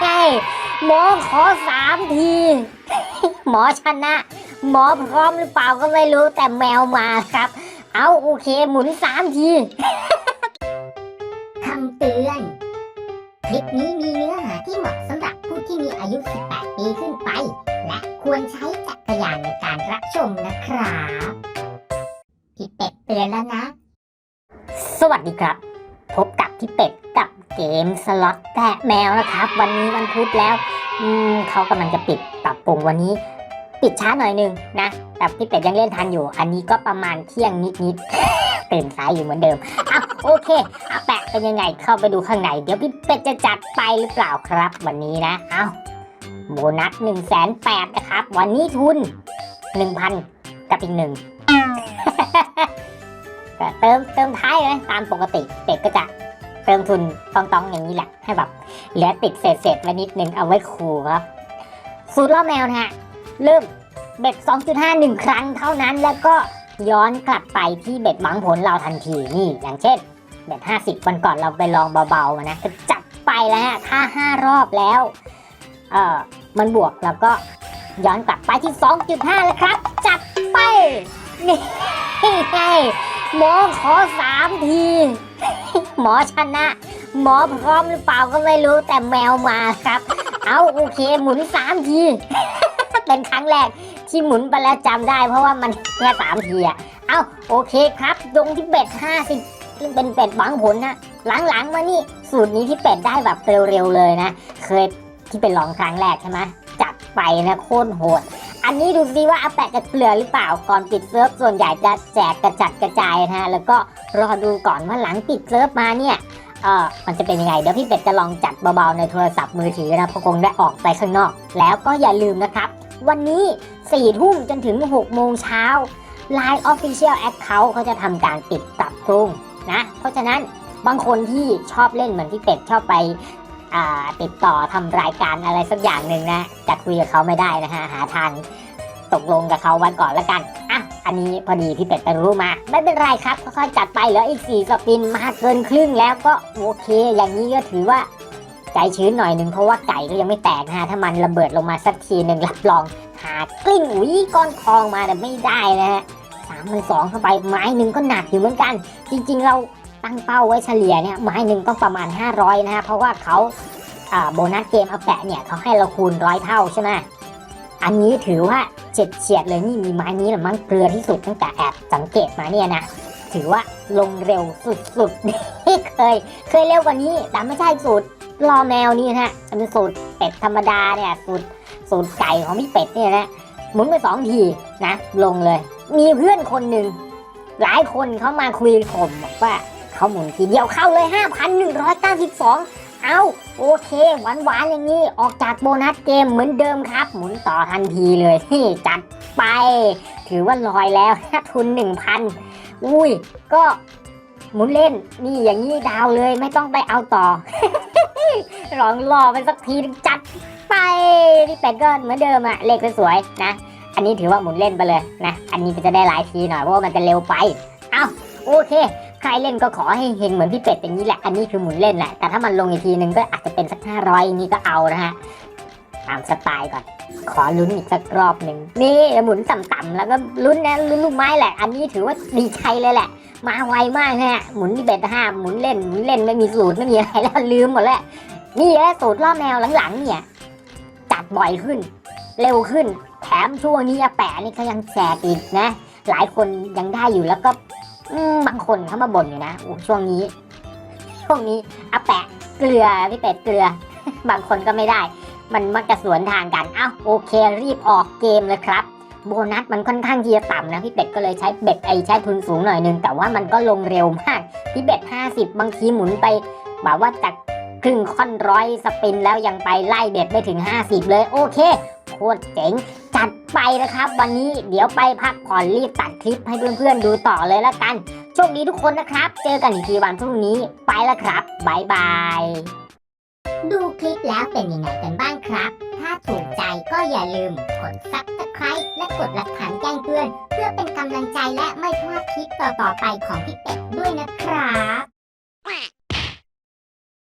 ใช่หมอขอสามที หมอชนะ หมอพร้อมหรือเปล่าก็ไม่รู้แต่แมวมาครับ เอาโอเคหมุนสามทีคำเตือน คลิปนี้มีเนื้อหาที่เหมาะสำหรับผู้ที่มีอายุ 18 ปีขึ้นไป และควรใช้จักรยานในการรับชมนะครับพี่เป็ดเตือนแล้วนะ สวัสดีครับ พบกับพี่เป็ดกับ เกมสล็อตแตะแมวนะครับ วันนี้วันพุธแล้วอืมเขากำลังจะปิดปรับปรุงวันนี้ ปิดช้าหน่อยนึงนะแต่พี่เป็ดยังเล่นทันอยู่ อันนี้ก็ประมาณเที่ยงนิดๆตื่นสายอยู่เหมือนเดิมอะโอเคอะแปะเป็นยังไงเข้าไปดูข้างใน เดี๋ยวพี่เป็ดจะจัดไปหรือเปล่าครับ วันนี้นะเอาโบนัส1นึ่งแสนแปดนะครับ วันนี้ทุน 1,000 กับอีกหนึ่งเติมเติมท้ายเลยตามปกติเป็ดก็จะ เติมทุนต้องๆองอย่างนี้แหละ ให้แบบเหลือติดเศษๆไว้นิดนึงเอาไว้ขู่ครับ สูตรล่อแมวนะฮะเริ่มเบ็ด 2.5หนึ่งครั้งเท่านั้นแล้วก็ย้อนกลับไปที่เบ็ดหวังผลเราทันทีนี่ อย่างเช่น เบ็ด 50วันก่อนเราไปลองเบาๆนะก็จัดไปแล้วฮะถ้า 5 รอบแล้วเออมันบวกแล้วก็ย้อนกลับไปที่ 2.5 แล้วครับ จัดไปนี่ไง หมอขอสามที หมอชนะ หมอพร้อมหรือเปล่าก็ไม่รู้แต่แมวมาครับ เอาโอเคหมุนสามที เป็นครั้งแรกที่หมุนไปแล้วจำได้ เพราะว่ามันแค่สามทีอะเอาโอเคครับลงที่เป็ดห้าสิบเป็นเป็ดหวังผลนะหลังๆมานี่สูตรนี้ที่เป็ดได้แบบเร็วๆเลยนะ เคยที่เป็นลองครั้งแรกใช่ไหมจัดไปนะโคตรโหด อันนี้ดูซิว่าอาแปะจะเกลือหรือเปล่าก่อนปิดเซิร์ฟส่วนใหญ่จะแจกกระจัดกระจายนะฮะแล้วก็รอดูก่อนว่าหลังปิดเซิร์ฟมาเนี่ยเออมันจะเป็นยังไงเดี๋ยวพี่เป็ดจะลองจัดเบาๆในโทรศัพท์มือถือนะเพราะคงได้ออกไปข้างนอก แล้วก็อย่าลืมนะครับ วันนี้4ี่ทุ่มจนถึง6โมงเช้า Line Official Account เขาจะทำการปิดปรับปรุงนะ เพราะฉะนั้นบางคนที่ชอบเล่นเหมือนพี่เป็ดชอบไปติดต่อทำรายการอะไรสักอย่างหนึ่งนะจะคุยกับเขาไม่ได้นะฮะหาทาง ตกลงกับเขาไว้ก่อนแล้วกันอะอันนี้พอดีพี่เป็ดไปรู้มา ไม่เป็นไรครับค่อยๆจัดไปเหลืออีก4สปินมาเกินครึ่งแล้วก็โอเค อย่างนี้ก็ถือว่าใจชื้นหน่อยหนึ่งเพราะว่าไก่ก็ยังไม่แตกนะฮะถ้ามันระเบิดลงมาสักทีหนึ่งรับรอง หากลิ้งอุ้ยก้อนทองมาแต่ไม่ได้นะฮะสามพันสองเข้าไปไม้หนึ่งก็หนักอยู่เหมือนกัน จริงๆเราตั้งเป้าไว้เฉลี่ยเนี่ยไม้หนึ่งต้องประมาณ 500นะฮะเพราะว่าเขาอ่าโบนัสเกมเอาแปะเนี่ยเขาให้เราคูณร้อยเท่าใช่ไหม อันนี้ถือว่าเฉียดเฉียดเลยนี่มีไม้นี้แหละมั้งเกลือที่สุดตั้งแต่แอบสังเกตมาเนี่ยนะ ถือว่าลงเร็วสุดๆเคย เคยเร็วกว่านี้แต่ไม่ใช่สูตรรอแมวนี่นะฮะเป็นสูตรเป็ดธรรมดาเนี่ยสูตรสูตรไก่ของพี่เป็ดเนี่ยนะหมุนไปสองทีนะ ลงเลย มีเพื่อนคนหนึ่งหลายคนเขามาคุยผมบอกว่าเขาหมุนทีเดียวเข้าเลย 5,192 เอาโอเค หวานหวานๆอย่างนี้ ออกจากโบนัสเกมเหมือนเดิมครับ หมุนต่อทันทีเลยนี่จัดไป ถือว่าลอยแล้วทุน 1,000 อุ้ย ก็หมุนเล่นนี่อย่างนี้ดาวเลยไม่ต้องไปเอาต่อลองรอไปสักทีจัดไปพี่เป็ดก็เหมือนเดิมอะเลขสวยๆนะ อันนี้ถือว่าหมุนเล่นไปเลยนะ อันนี้จะได้หลายทีหน่อยเพราะว่ามันจะเร็วไป เอาโอเค ใครเล่นก็ขอให้เฮงเหมือนพี่เป็ดอย่างนี้แหละ อันนี้คือหมุนเล่นแหละ แต่ถ้ามันลงอีกทีนึงก็อาจจะเป็นสักห้าร้อยนี้ก็เอานะฮะ ตามสไตล์ก่อน ขอลุ้นอีกสักรอบหนึ่ง นี่หมุนต่ำๆแล้วก็ลุ้นนะลุ้นลูกไม้แหละ อันนี้ถือว่าดีใจเลยแหละ มาไวมากฮะ หมุนที่เบ็ดห้าหมุนเล่นหมุนเล่นไม่มีสูตรไม่มีอะไรแล้วลืมหมดแล้ว นี่แหละสูตรล่อแมวหลังๆเนี่ย จัดบ่อยขึ้น เร็วขึ้น แถมช่วงนี้อาแปะนี่เขายังแจกอีกนะ หลายคนยังได้อยู่แล้วก็ อืมบางคนเขามาบ่นอยู่นะโอ้ช่วงนี้ ช่วงนี้อาแปะเกลือพี่เป็ดเกลือ บางคนก็ไม่ได้ มันมักจะสวนทางกันเอ้าโอเค รีบออกเกมเลยครับ โบนัสมันค่อนข้างที่จะต่ำนะพี่เป็ดก็เลยใช้เบ็ดไอใช้ทุนสูงหน่อยนึงแต่ว่ามันก็ลงเร็วมากพี่เบ็ด50 บางทีหมุนไปแบบว่าจากครึ่งค่อนร้อยสปินแล้วยังไปไล่เบ็ดไม่ถึง 50 เลยโอเคโคตรเจ๋ง จัดไปนะครับ วันนี้เดี๋ยวไปพักผ่อนรีบตัดคลิปให้เพื่อนๆดูต่อเลยละกัน โชคดีทุกคนนะครับ เจอกันอีกทีวันพรุ่งนี้ไปแล้วครับบายบายดูคลิปแล้วเป็นยังไงกันบ้างครับ ถ้าถูกใจก็อย่าลืมกด subscribe และกดหลักฐานแจ้งเตือน เพื่อเป็นกำลังใจและไม่พลาดคลิปต่อๆไปของพี่เป็ดด้วยนะครับ